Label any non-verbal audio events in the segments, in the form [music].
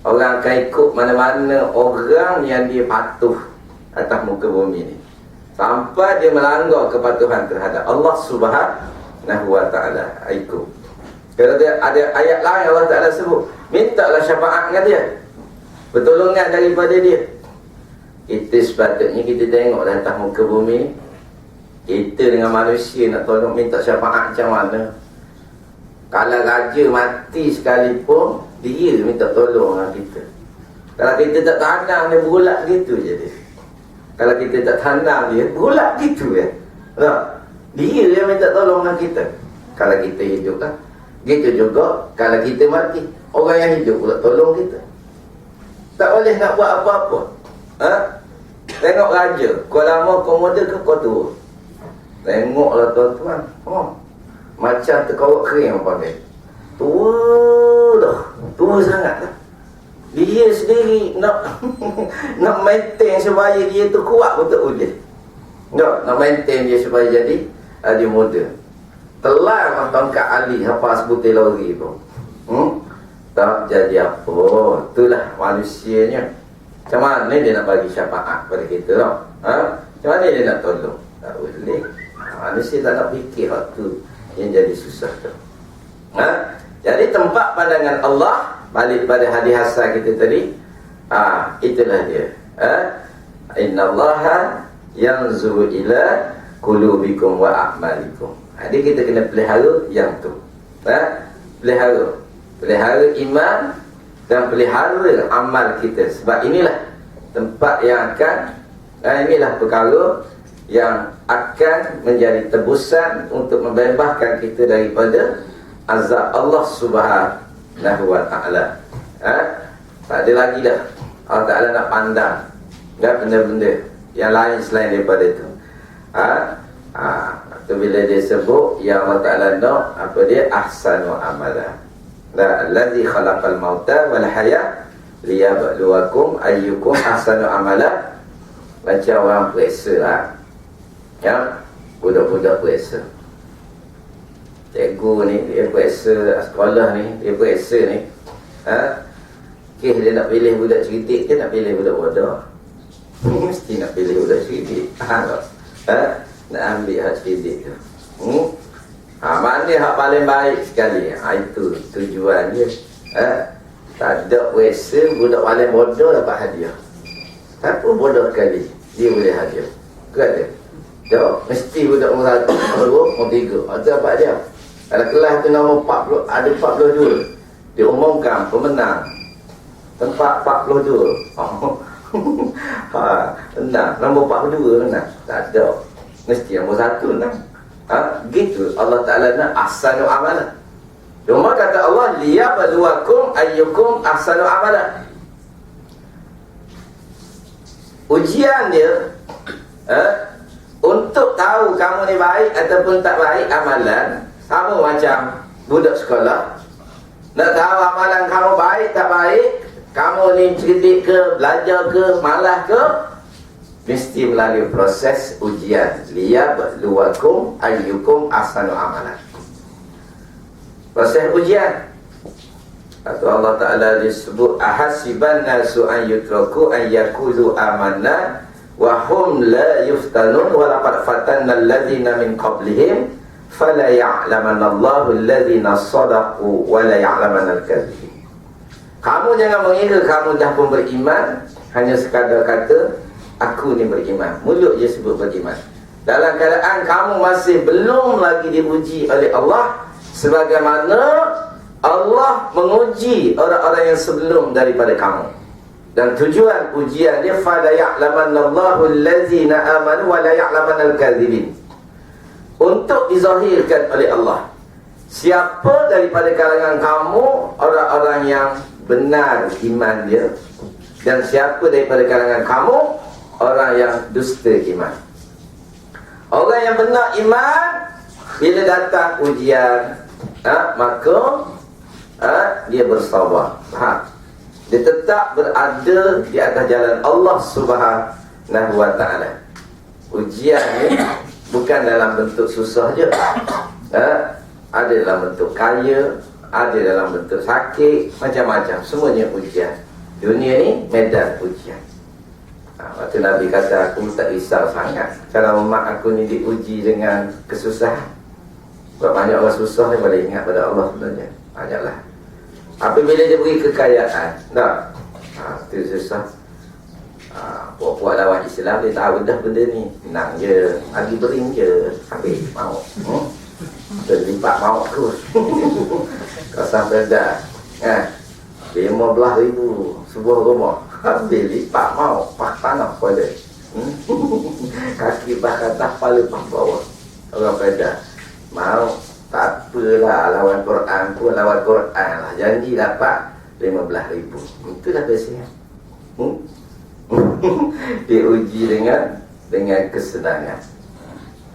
Orang akan ikut mana-mana orang yang dia patuh atas muka bumi ni. Sampai dia melanggar kepatuhan terhadap Allah subhanahu wa ta'ala. Ikut. Kalau dia ada ayat lain Allah Ta'ala sebut, mintalah syafaat dengan dia. Pertolongan daripada dia. Kita sepatutnya kita tengok atas muka bumi. Kita dengan manusia nak tolong minta syafaat macam mana. Kalau raja mati sekalipun, dia minta tolong dengan kita. Kalau kita tak tanam dia berulat gitu je dia. Kalau kita tak tanam dia, berulat gitu ya. Tak? Dia yang minta tolong dengan kita. Kalau kita hidup kan. Gitu juga kalau kita mati. Orang yang hidup pula tolong kita. Tak boleh nak buat apa-apa. Ha? Tengok raja. Kau lama, kau muda ke kau tua? Tengoklah tuan-tuan. Oh. Macam terkawak kering apa. Tua dah. Tua sangat lah. Dia sendiri nak [laughs] nak maintain supaya dia tu kuat pun tak boleh. Tak, nak maintain dia supaya jadi uh, dia muda. Telah lah tongkat Ali apa sebutir lori tu. Hmm? Tak jadi apa. Itulah manusianya. Macam mana dia nak bagi syafaat pada kita tau? Ha? Macam mana dia nak tolong? Tak boleh. Manusia tak nak fikir waktu yang jadi susah tu. Ha? Jadi tempat pandangan Allah balik pada hadis hasan kita tadi, ah ha, itulah dia. Ha? Inna Allah yanzuru ila qulubikum wa a'malikum. Jadi ha, kita kena pelihara yang tu. Ha? Pelihara. Pelihara iman dan pelihara amal kita. Sebab inilah tempat yang akan ha, inilah perkara yang akan menjadi tebusan untuk membebaskan kita daripada azab Allah Subhanahu wa taala. Ha? Tak ada lagi dah. Allah Taala nak pandang ya benda-benda yang lain selain daripada itu. Ha? Ha, tu bila dia sebut ya Allah Taala nak apa dia ahsanu amala. La allazi khalaqal mauta wal hayat liyabluwakum ayyukum ahsanu amala. Macam orang periksa lah. Ya, budak-budak periksa. Cikgu ni, dia periksa sekolah ni, dia periksa ni. Ha? Kes dia nak pilih budak cerdik ke nak pilih budak bodoh? Mesti nak pilih budak cerdik. Ha, ha? Nak ambil hak cerdik tu. Hmm? Ha, mana hak paling baik sekali? Ha, itu tujuan dia. Ha? Tak ada periksa, budak paling bodoh dapat hadiah. Siapa bodoh sekali, dia boleh hadiah. Kata, tak, mesti budak umur satu, umur dua, umur tiga. Itu dapat dia. Kalau kelas tu nombor 40, ada 42. Diumumkan pemenang. Tempat 42. Oh. [laughs] ha, menang. Nombor 42 menang. Tak ada. Mesti nombor satu menang. Ha, gitu Allah Ta'ala nak ahsanu amalan. Cuma kata Allah, liyabluwakum ayyukum ahsanu amalan. Ujian dia, eh, untuk tahu kamu ni baik ataupun tak baik amalan Sama macam budak sekolah. Nak tahu amalan kamu baik tak baik Kamu ni cerdik ke, belajar ke, malah ke? Mesti melalui proses ujian. Liyabluwakum ayyukum asanu amalan. Proses ujian. Atau Allah Ta'ala disebut Ahasiban nasu an yutraku an yakulu amanah wahum la yuftanun wa laqad fatanna alladhina min qablihim fala ya'lamanna Allahu alladhina sadaqu wa la al-kadhibin kamu jangan mengira kamu dah pun beriman hanya sekadar kata aku ni beriman. Mulut je sebut beriman. Dalam keadaan kamu masih belum lagi diuji oleh Allah sebagaimana Allah menguji orang-orang yang sebelum daripada kamu. Dan tujuan ujian dia fala ya'lamannallahu allazina amanu wa la ya'lamannal kadzibin. Untuk dizahirkan oleh Allah. Siapa daripada kalangan kamu orang-orang yang benar iman dia dan siapa daripada kalangan kamu orang yang dusta iman. Orang yang benar iman bila datang ujian ha, maka ha, dia bersabar. Ha, dia tetap berada di atas jalan Allah Subhanahu wa taala. Ujian ni bukan dalam bentuk susah je. Ha? Ada dalam bentuk kaya, ada dalam bentuk sakit, macam-macam. Semuanya ujian. Dunia ni medan ujian ha, Waktu Nabi kata aku tak risau sangat Kalau mak aku ni diuji dengan kesusahan Sebab banyak orang susah ni boleh ingat pada Allah sebenarnya Banyaklah Apabila dia beri kekayaan Tak ha, Itu susah Puak-puak lawan Islam dia tahu dah benda ni. Menang je Lagi bering je Habis mau. Hmm? Terlipat mau terus. [laughs] Kau sampai dah ha? Lima belah ribu sebuah rumah. Habis lipat mau Pak tanah pada. Hmm? [laughs] Kaki bah kata Kepala bah bawah. Orang pada Mau Tak apalah Lawan Quran pun Lawan Quran lah. Janji dapat Lima belah ribu. Itu dah biasanya. Hmm? Diuji dengan Dengan kesenangan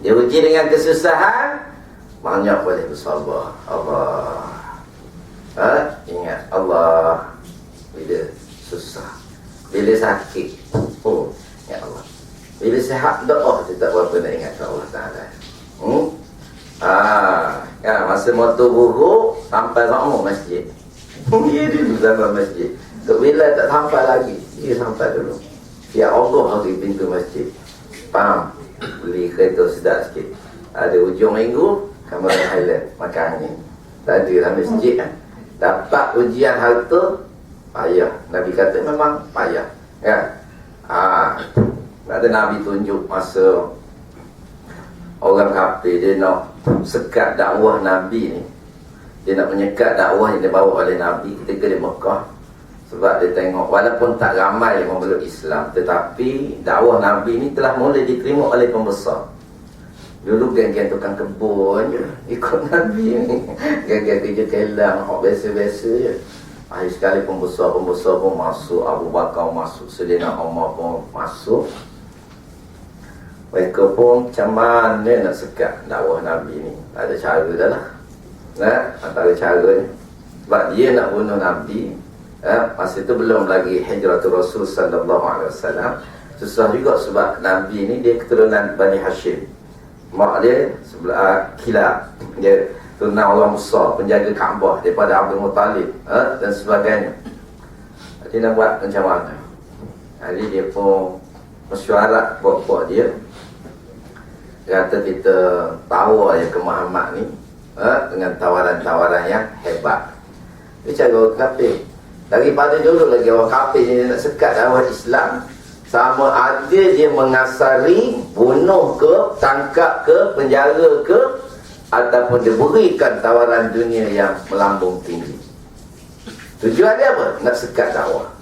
Diuji dengan kesusahan Banyak boleh bersabar Allah ha? Ingat Allah Bila susah Bila sakit Oh Ya Allah Bila sehat doa Dia tak berapa nak ingat Allah Ta'ala hmm? Ah, ya, masa motor buruk sampai sama masjid. [laughs] Dia dulu sampai masjid. Tok bila tak sampai lagi, dia sampai dulu. Ya Allah hari pintu masjid. Pam, beli kereta sedap sikit. Ada ujung minggu, kamera highland, makan angin. Tak ada dalam masjid kan. Dapat ujian harta payah. Nabi kata memang payah. Kan? Ah ada Nabi tunjuk masa orang kafir. Dia nak sekat dakwah Nabi ni. Dia nak menyekat dakwah yang dibawa oleh Nabi ketika di Mekah sebab dia tengok walaupun tak ramai yang memeluk Islam tetapi dakwah Nabi ni telah mula diterima oleh pembesar. Dulu geng-geng tukang kebun je [laughs] Ikut Nabi ni. Geng-geng kerja kelang Hak biasa-biasa je. Akhir sekali pembesar-pembesar pun masuk Abu Bakar masuk Selina Umar pun masuk. Mereka pun macam mana nak sekat dakwah Nabi ni? Tak ada cara dah lah. Nah, Antara cara ni. Sebab dia nak bunuh Nabi eh, Masa itu belum lagi Hijratul Rasul Sallallahu Alaihi Wasallam. Susah juga sebab Nabi ni dia keturunan Bani Hashim. Mak dia sebelah uh, kilat dia tunang orang Musa penjaga Kaabah daripada Abdul Muttalib uh, dan sebagainya. Dia nak buat macam mana? Jadi dia pun mesyuarat buat-buat dia. Kata kita tawar ya ke Muhammad ni uh, dengan tawaran-tawaran yang hebat. Dia cakap kafir daripada dulu lagi orang kafir ni nak sekat dakwah Islam sama ada dia mengasari bunuh ke tangkap ke penjara ke ataupun dia berikan tawaran dunia yang melambung tinggi. Tujuan dia apa? nak sekat dakwah.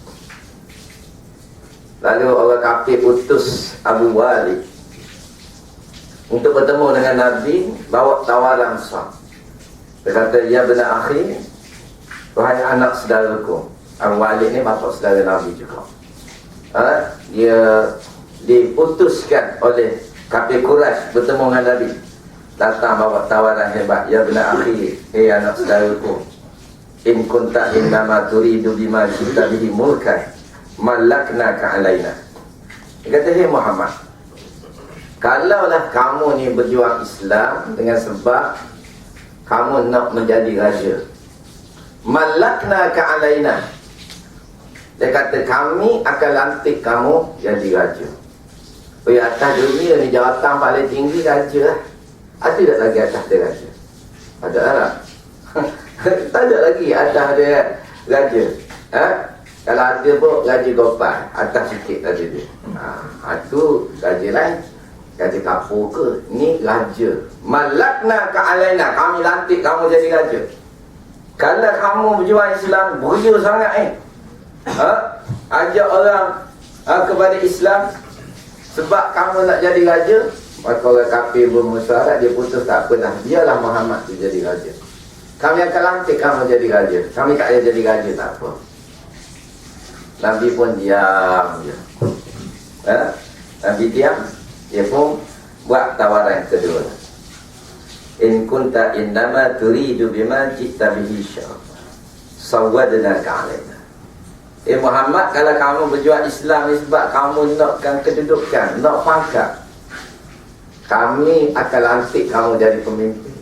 Lalu orang kafir utus Abu Walid. Untuk bertemu dengan Nabi bawa tawaran sah. Dia kata ya benar akhir wahai anak saudaraku Abu Walid ni bapa saudara Nabi juga. Ha? dia diputuskan oleh kafir Quraisy bertemu dengan Nabi. Datang bawa tawaran hebat. Ya benar akhi hei anak saudaraku in kunta innama turidu bima kita bihi mulkan. Malakna ka alaina. Dia kata hei Muhammad kalaulah kamu ni berjuang Islam dengan sebab kamu nak menjadi raja malakna ka alaina dia kata kami akan lantik kamu jadi raja. Oh atas dunia ni jawatan paling tinggi raja lah. Ada tak lagi atas dia raja? Ada tak? [laughs] tak ada lagi atas dia raja. Ha? Kalau ada pun raja gopal atas sikit raja dia. Ha, itu raja lain. Raja kapur ke? Ni raja. Malakna ka alaina. Kami lantik kamu jadi raja. Kalau kamu berjuang Islam, beria sangat eh? Ha? ajak orang ha, kepada Islam. Sebab kamu nak jadi raja maka orang kafir bermusyarat dia putus tak dah biarlah Muhammad tu jadi raja. Kami akan lantik kamu jadi raja. Kami tak jadi raja tak apa. Nabi pun diam je. Ha? Nabi diam dia pun buat tawaran kedua in kunta innama turidu bima jita bihi sawadna ka'alaina Eh Muhammad kalau kamu berjuang Islam ni sebab kamu nakkan kedudukan, nak pangkat. Kami akan lantik kamu jadi pemimpin.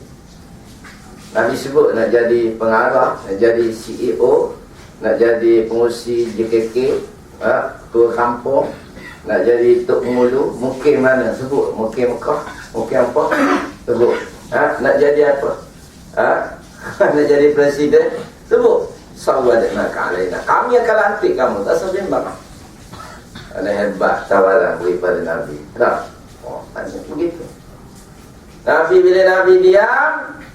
Nabi sebut nak jadi pengarah, nak jadi CEO, nak jadi pengusi JKK ha? tua kampung nak jadi tok pengulu mungkin mana sebut mungkin Mekah mungkin apa sebut ha? nak jadi apa? Ha? [laughs] nak jadi presiden? Sebut. Sawadna kalaina kami akan lantik kamu. Tak sampai bimbang ada hebat tawaran daripada Nabi. Tak oh tanya begitu. Nabi bila Nabi diam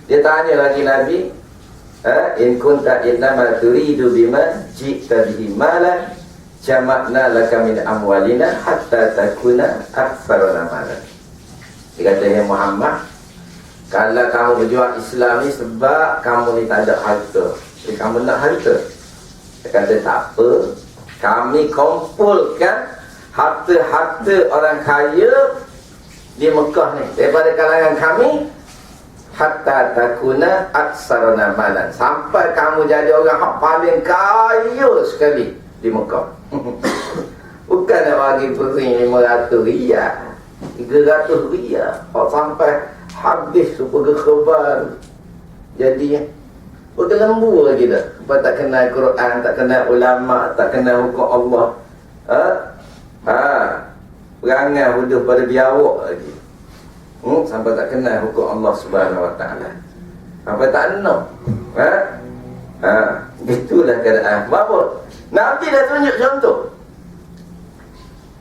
dia tanya lagi Nabi ha? in kunta innama turidu bima jikta bihi malan jama'na laka min amwalina hatta takuna akfarana malan. Dia kata ya Muhammad kalau kamu berjuang Islam ni sebab kamu ni tak ada harta. Jadi kamu nak harta. Dia kata tak apa. Kami kumpulkan harta-harta orang kaya di Mekah ni. Daripada kalangan kami hatta takuna aksarana malan. Sampai kamu jadi orang yang paling kaya sekali di Mekah. [coughs] Bukan nak bagi pering 500 riyal 300 riyal sampai habis pergi khabar jadi Udah lembu lagi dah Sebab tak kenal Quran, tak kenal ulama, tak kenal hukum Allah. Ha? Ha? Perangai huduh pada biawak lagi hmm, sampai tak kenal hukum Allah Subhanahu Wa Taala. Sampai tak kenal. Ha? Ha, itulah keadaan. Apa? Nabi dah tunjuk contoh.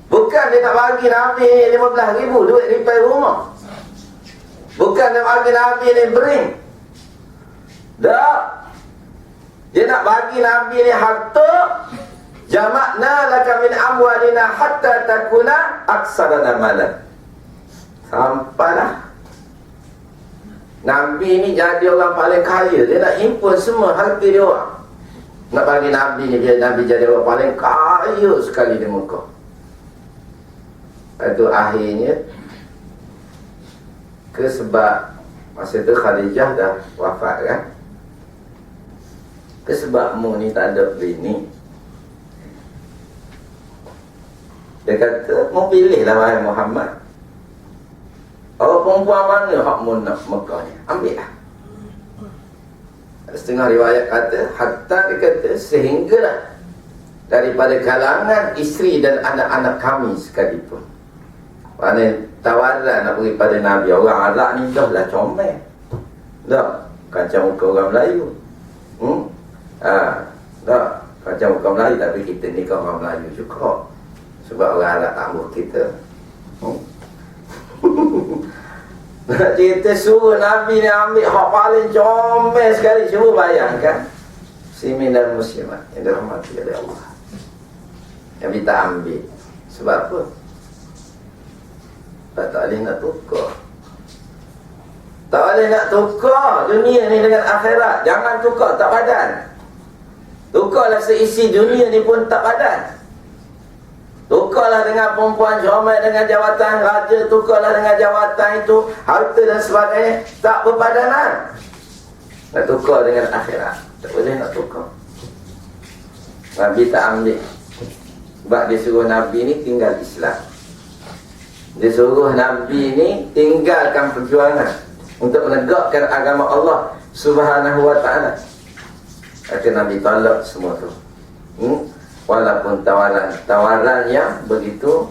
Bukan dia nak bagi Nabi 15 ribu duit repair rumah. Bukan dia bagi Nabi ni bering. Tak. Dia nak bagi Nabi ni harta Jamakna laka min amwalina hatta takuna aksarana malan. Sampailah. Nabi ni jadi orang paling kaya. Dia nak himpun semua harta dia orang. Nak bagi Nabi ni Nabi jadi orang paling kaya sekali di muka. Itu akhirnya ke sebab masa tu Khadijah dah wafat kan. Ke sebab mu ni tak ada bini. Dia kata, mau pilihlah wahai Muhammad. Orang perempuan mana hak mu nak Mekah ni? Ambil lah. Setengah riwayat kata, hatta dia kata, sehinggalah daripada kalangan isteri dan anak-anak kami sekalipun. Mana tawaran nak beri pada Nabi. Orang Arab ni dah lah comel. Dah. Kacau muka orang Melayu. Hmm? Ha. Dah. Kacau muka Melayu tapi kita ni kau orang Melayu juga. Sebab orang Arab tamu kita hmm? [laughs] Nak cerita suruh Nabi ni ambil hak paling comel sekali Cuba bayangkan Simin dan muslimat Yang dirahmati oleh Allah Yang kita ambil Sebab apa? Sebab tak boleh nak tukar. Tak boleh nak tukar dunia ni dengan akhirat. Jangan tukar tak padan Tukarlah seisi dunia ni pun tak padan Tukarlah dengan perempuan comel dengan jawatan raja Tukarlah dengan jawatan itu Harta dan sebagainya Tak berpadanan. Nak tukar dengan akhirat. Tak boleh nak tukar. Nabi tak ambil. Sebab dia suruh Nabi ni tinggal Islam Dia suruh Nabi ni tinggalkan perjuangan Untuk menegakkan agama Allah Subhanahu wa ta'ala. Kata Nabi tolak semua tu. Hmm? walaupun tawaran tawaran yang begitu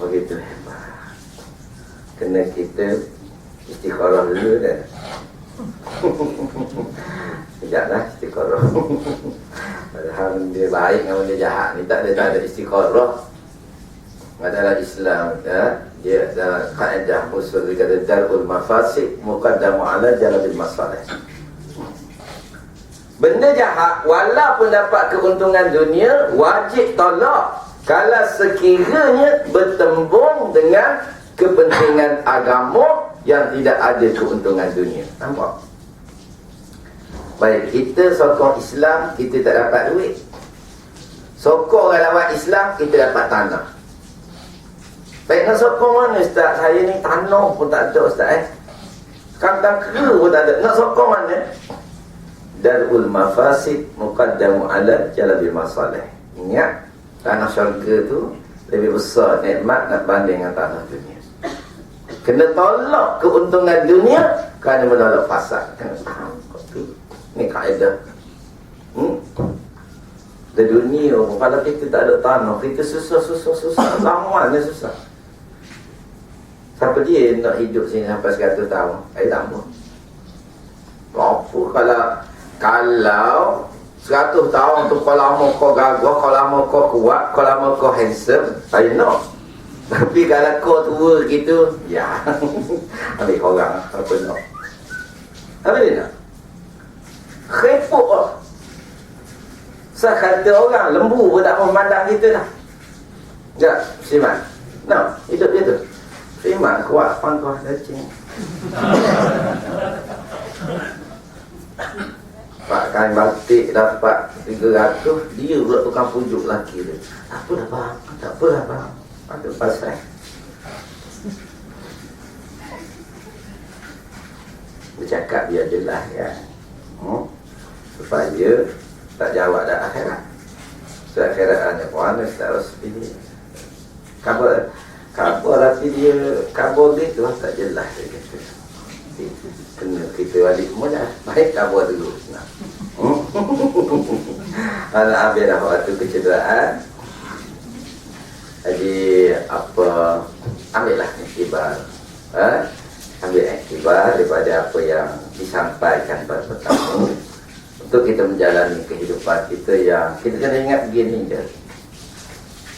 begitu hebat. Kena kita istiqarah dulu dah [laughs] sekejaplah istiqarah padahal dia baik dengan dia jahat ni. Tak ada tak ada istiqarah adalah Islam ya dia ada kaedah usul dia kata darul mafasid muqaddamu ala jalabil masalih Benda jahat walaupun dapat keuntungan dunia wajib tolak kalau sekiranya bertembung dengan kepentingan agama yang tidak ada keuntungan dunia. Nampak? Baik, kita sokong Islam, kita tak dapat duit. Sokong orang lawan Islam, kita dapat tanah. Baik, nak sokong mana Ustaz? Saya ni tanah pun tak ada Ustaz eh. Kantang kera pun tak ada. Nak sokong mana? darul mafasid muqaddamu ala jalabil masalih ingat tanah syurga tu lebih besar nikmat nak banding dengan tanah dunia kena tolak keuntungan dunia kerana menolak fasad kena tu ni kaedah hmm? Di dunia, kalau kita tak ada tanah, kita susah, susah, susah. Lamanya susah. Siapa dia nak hidup sini sampai 100 tahun? Eh, tak apa. Apa kalau kalau 100 tahun tu kau lama kau gagah, kau lama kau kuat, kau lama kau handsome, I know. [laughs] Tapi kalau kau tua gitu, ya. [laughs] Ambil korang, apa nak. Apa dia nak? Khepuk lah. Saya kata orang lembu pun tak memandang kita dah. Ya, simak. No, hidup dia tu. Simak kuat pangkah dacing. Pak kain batik dapat 300 Dia pula tukang pujuk dia. Tak apa bang. Tak apa dah bang. Ada pasal. Bercakap biar jelas kan hmm? Supaya Tak jawab dah akhirat. So akhirat hanya Mana tak harus pilih Kabar Kabar tapi dia Kabar gitu tak jelas dia kata. Kena kita balik semua dah. Baik kabur dulu. Nah. [laughs] Anak dah waktu kecederaan? Jadi apa? Ambillah iktibar ha? Ambil iktibar daripada apa yang disampaikan pada pertama. Untuk kita menjalani kehidupan kita yang Kita kena ingat begini je.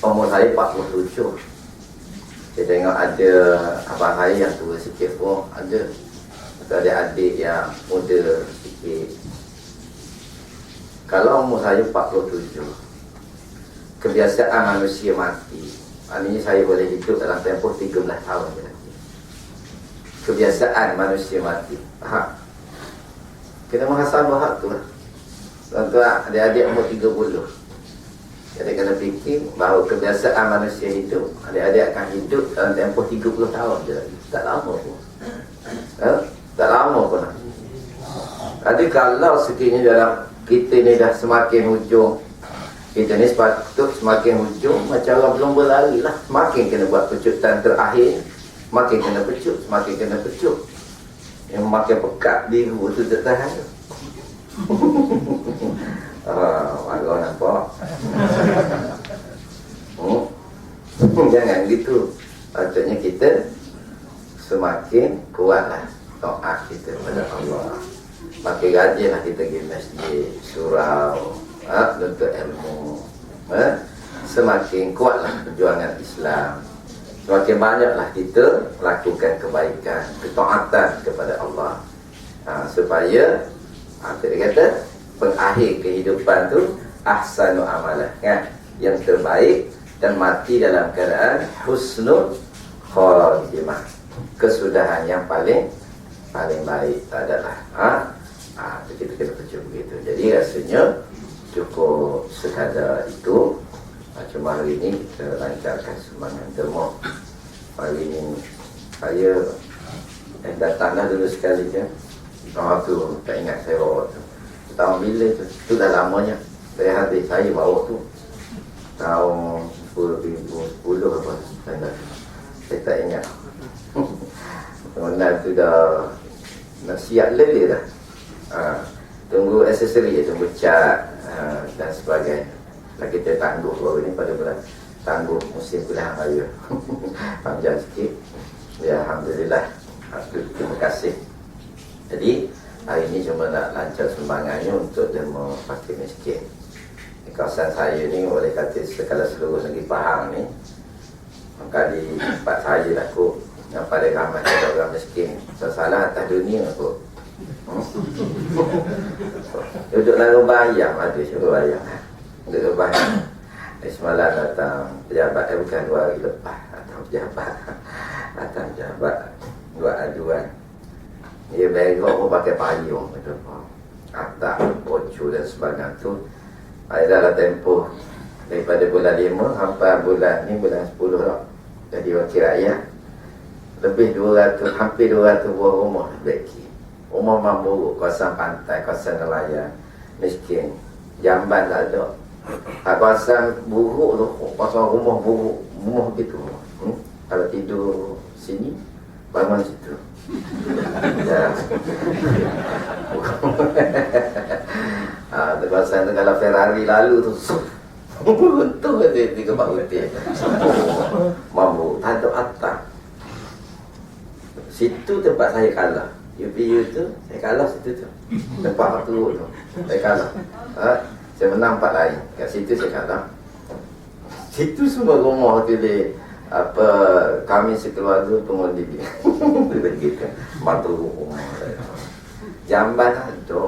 Umur saya 47 Saya tengok ada abang saya yang tua sikit pun ada. Ada adik yang muda sikit. Kalau umur saya 47 kebiasaan manusia mati. Maknanya saya boleh hidup dalam tempoh 13 tahun je kebiasaan manusia mati. Faham? Kena menghasabah hak tu lah. Tuan-tuan adik-adik umur 30 kena fikir bahawa kebiasaan manusia hidup adik-adik akan hidup dalam tempoh 30 tahun je. Tak lama pun. Ha? Tak lama pun. Jadi kalau sekiranya dalam Kita ni dah semakin hujung Kita ni sepatut semakin hujung Macam orang belum berlari lah. Semakin kena buat pecutan terakhir Semakin kena pecut Semakin kena pecut. Yang makin pekat biru tu tak tahan. [laughs] Ah, oh, nampak hmm? Jangan gitu Patutnya kita Semakin kuatlah taat kita kepada Allah Makin rajinlah kita pergi masjid Surau ha, Untuk ilmu ha? Semakin kuatlah perjuangan Islam Semakin banyaklah kita Lakukan kebaikan Ketaatan kepada Allah ha, Supaya Apa dia kata Pengakhir kehidupan tu Ahsanu amalah kan? Yang terbaik Dan mati dalam keadaan Husnul Khatimah Kesudahan yang paling paling baik adalah ha? ha kita kena percaya begitu. Jadi rasanya cukup sekadar itu. Ha, cuma hari ini kita lancarkan semangat demo hari ini saya eh, datanglah dulu sekali je. Oh, tu tak ingat saya bawa tu. Tahun bila tu? Tu dah lamanya saya habis saya bawa tu tahun 2010 apa saya, saya tak ingat [laughs] Kemudian tu dah nak siap lele dah. Ha, tunggu aksesori je, tunggu cat ha, dan sebagainya. Lah kita tangguh baru ni pada bulan tangguh musim pilihan raya. [laughs] Panjang sikit. Ya Alhamdulillah. Terima kasih. Jadi hari ini cuma nak lancar sumbangannya untuk demo fakir miskin. Di kawasan saya ni boleh kata sekala seluruh negeri Pahang ni. Maka di tempat saya lah kot. Yang paling ramai adalah orang miskin. Sesalah atas dunia aku hmm? Duduk dalam bayang ada suruh bayang Duduk bayang eh, Semalam datang pejabat eh, Bukan dua hari lepas Datang pejabat. [laughs] Datang pejabat Buat aduan. Dia berok pun pakai payung Betul Atak, pocu dan sebagainya tu Ada dalam tempoh Daripada bulan 5 Sampai bulan ni bulan 10 lah. Jadi wakil rakyat lebih 200 hampir 200 buah rumah beki. Rumah mampu kawasan pantai kawasan nelayan miskin. Jamban tak ada. Kawasan buruk tu kawasan rumah buruk rumah gitu. Hmm? kalau tidur sini bangun situ. [laughs] Ya. Ha, kawasan tu kalau Ferrari lalu tu Untung dia tiga empat putih Mampu. Tak atas. Situ tempat saya kalah. UPU tu Saya kalah situ tu. Tempat tu tu Saya kalah. Ha? Saya menang empat lain. Kat situ saya kalah. Situ semua rumah tu dia apa kami sekeluarga pengundi dia begitu bantu rumah. Jamban ada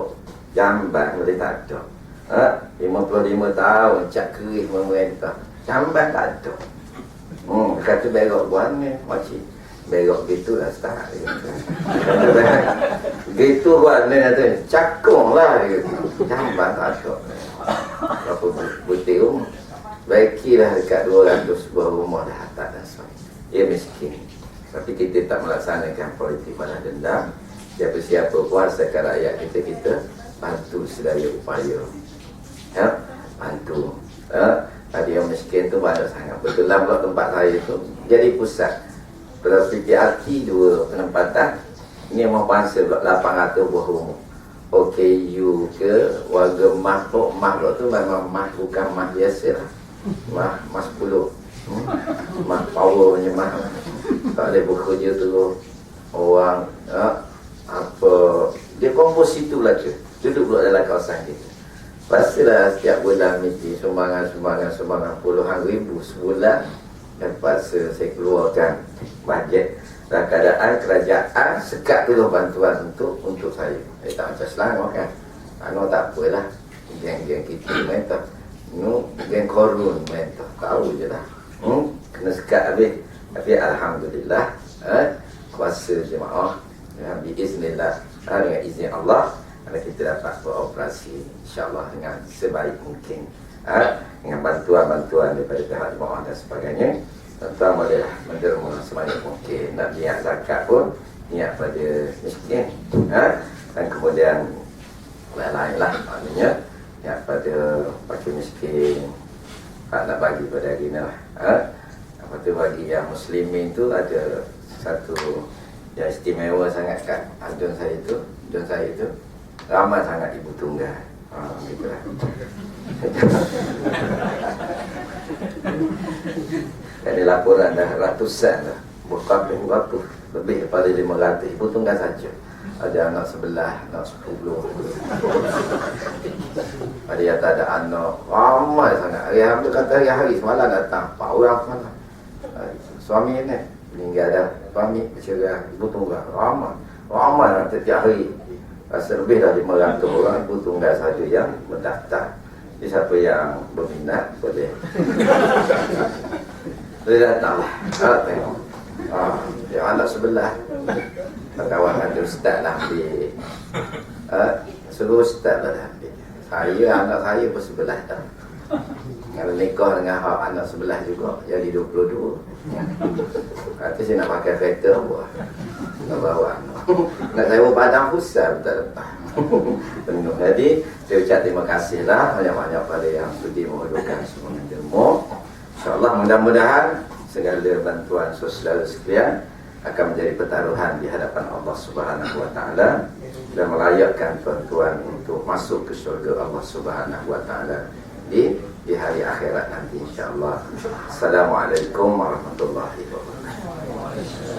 jamban boleh tak ada ha? 55 tahun cak keris memerintah jamban tak ada hmm, kata berok buat ni makcik berok gitu lah start [laughs] gitu buat ni kata cakung lah jamban tak ada berapa putih rumah Baikilah dekat 200 sebuah rumah dah tak dan suami. Ia miskin. Tapi kita tak melaksanakan politik balas dendam. Siapa-siapa kuasakan rakyat kita, kita bantu sedaya upaya. Ya? Bantu. Ya? Tadi yang miskin tu banyak sangat. Betul lah pula tempat saya tu. Jadi pusat. Pada PPRT dua penempatan. Ini mau bangsa pula 800 buah rumah. OKU ke warga makhluk makhluk tu memang mah bukan mah biasa lah mah mas puluh hmm? mah power punya mah tak boleh bekerja tu orang ha? apa dia kompos situ lah tu duduk dalam kawasan kita. Pastilah setiap bulan mesti sumbangan sumbangan puluhan ribu sebulan dan paksa saya keluarkan bajet dan keadaan kerajaan sekat dulu bantuan untuk untuk saya. Saya tak macam Selangor kan Selangor tak apalah. Geng-geng kita main tak Nu gen korun main tak tahu je lah. Hmm? Kena sekat habis. Tapi alhamdulillah eh, kuasa jemaah ya biiznillah dengan izin Allah ada kita dapat beroperasi insyaallah dengan sebaik mungkin. Eh, dengan bantuan-bantuan daripada pihak jemaah dan sebagainya. Tuan-tuan boleh menderma sebanyak mungkin nak niat zakat pun niat pada miskin. Eh, dan kemudian lain-lain lah maknanya yang pada fakir miskin tak nak bagi pada hari ni lah ha? apa tu bagi yang muslimin tu ada satu yang istimewa sangat kat adun saya tu adun saya tu ramai sangat ibu tunggal. Ha, gitu lah. [laughs] Ini laporan dah ratusan dah Berapa-berapa Lebih daripada lima ratus. Ibu tunggal saja. Ada anak sebelah, anak sepuluh. Ada yang tak ada anak. Ramai sangat. Hari Hamdu kata hari-hari semalam datang. Pak orang mana Suami ni. Meninggal dah. Suami bercerai. Ibu tunggal. Ramai. Ramai lah setiap hari Rasa lebih dah 500 orang Ibu tunggal saja yang mendaftar. Jadi siapa yang berminat Boleh. [laughs] Boleh datang lah. Tengok. Ah, Yang anak sebelah. Kawan ada ustaz lah ambil. Uh, Suruh ustaz lah ambil. Saya anak saya pun sebelah tak Kalau nikah dengan hak anak sebelah juga Jadi 22 Kata saya nak pakai kereta buat Nak bawa [laughs] Nak saya padang pusat tak lepas [laughs] Penuh Jadi saya ucap terima kasih lah Banyak-banyak pada yang sudi menghidupkan semua ilmu InsyaAllah mudah-mudahan Segala bantuan sosial sekalian akan menjadi pertaruhan di hadapan Allah Subhanahu wa taala dan melayakkan tuan-tuan untuk masuk ke syurga Allah Subhanahu wa taala di di hari akhirat nanti insyaallah. Assalamualaikum warahmatullahi wabarakatuh.